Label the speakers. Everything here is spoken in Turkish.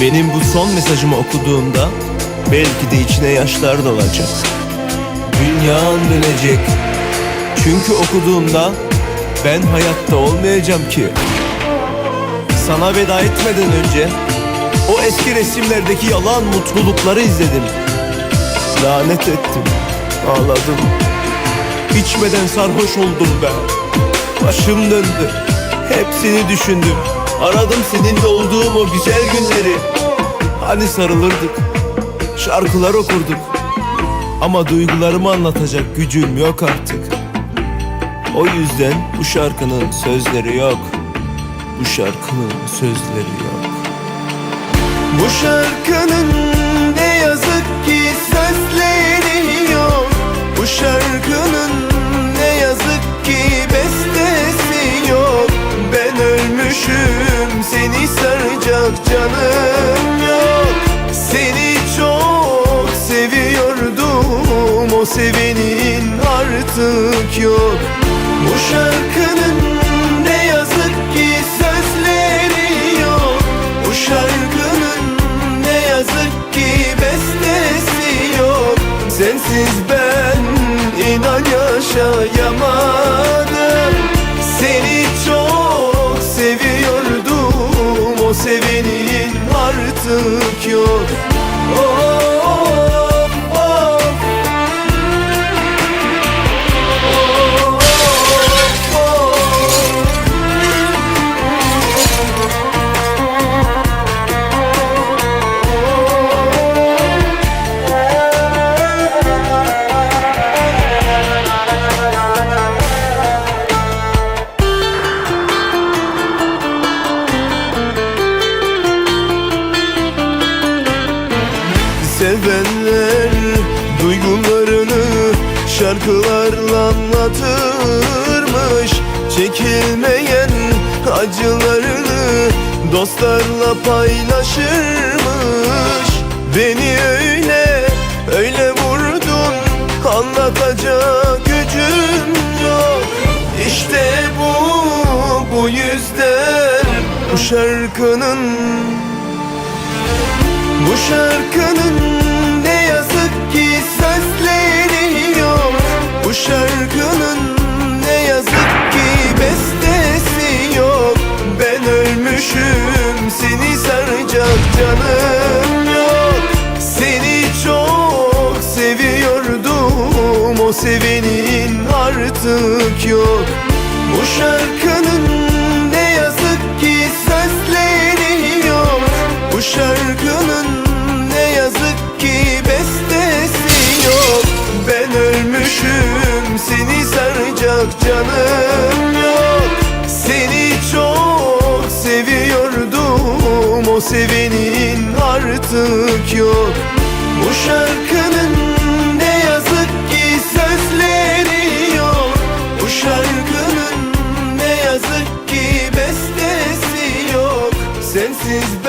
Speaker 1: Benim bu son mesajımı okuduğunda belki de içine yaşlar dolacak. Dünyan dönecek. Çünkü okuduğumda ben hayatta olmayacağım ki. Sana veda etmeden önce o eski resimlerdeki yalan mutlulukları izledim. Lanet ettim, ağladım. İçmeden sarhoş oldum ben. Başım döndü. Hepsini düşündüm. Aradım seninle olduğum o güzel günleri. Hani sarılırdık. Şarkılar okurduk. Ama duygularımı anlatacak gücüm yok artık. O yüzden bu şarkının sözleri yok. Bu şarkının sözleri yok. Bu şarkının ne yazık ki sözleri canım yok. Seni çok seviyordum o sevenin artık yok. Bu şarkının artık yok Sevenler duygularını şarkılarla anlatırmış. Çekilmeyen acılarını dostlarla paylaşırmış. Beni öyle öyle vurdun anlatacak gücüm yok. İşte bu bu yüzden bu şarkının bu şarkının ölmüşüm seni saracak canım yok. Seni çok seviyordum o sevenin artık yok. Bu şarkının ne yazık ki sözleri yok. Bu şarkının ne yazık ki bestesi yok. Ben ölmüşüm seni saracak canım sevenin artık yok. Bu şarkının ne yazık ki sözleri yok. Bu şarkının ne yazık ki bestesi yok. Sensiz